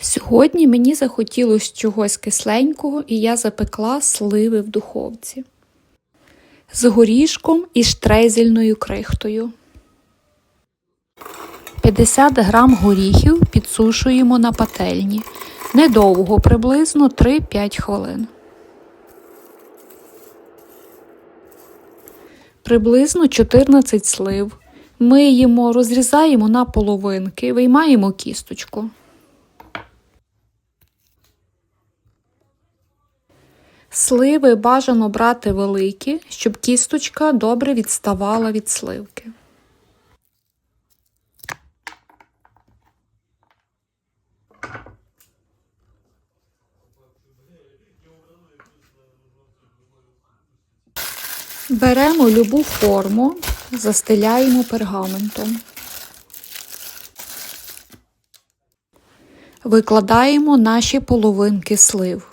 Сьогодні мені захотілося чогось кисленького, і я запекла сливи в духовці з горішком і штрезельною крихтою. 50 грам горіхів підсушуємо на пательні. Недовго, приблизно 3-5 хвилин. Приблизно 14 слив. Миємо, розрізаємо на половинки, виймаємо кісточку. Сливи бажано брати великі, щоб кісточка добре відставала від сливки. Беремо любу форму, застеляємо пергаментом. Викладаємо наші половинки слив.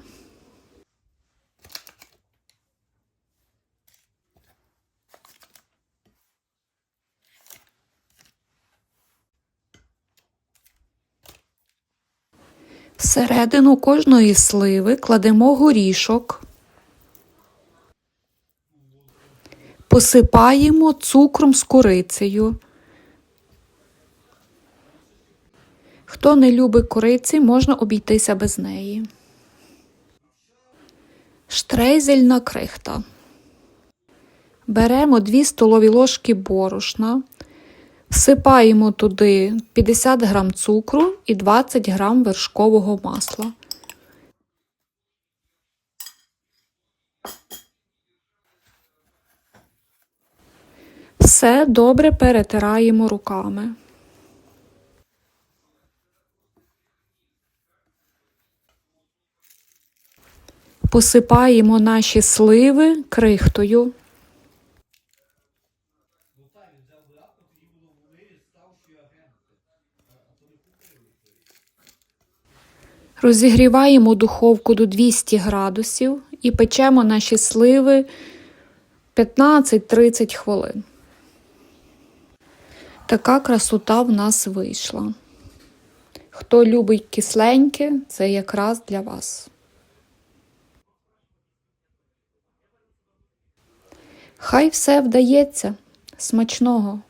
Всередину кожної сливи кладемо горішок, посипаємо цукром з корицею. Хто не любить кориці, можна обійтися без неї. Штрейзельна крихта. Беремо 2 столові ложки борошна, всипаємо туди 50 грам цукру і 20 грам вершкового масла. Все добре перетираємо руками. Посипаємо наші сливи крихтою. Розігріваємо духовку до 200 градусів і печемо наші сливи 15-30 хвилин. Така красота в нас вийшла. Хто любить кисленьке, це якраз для вас. Хай все вдається. Смачного!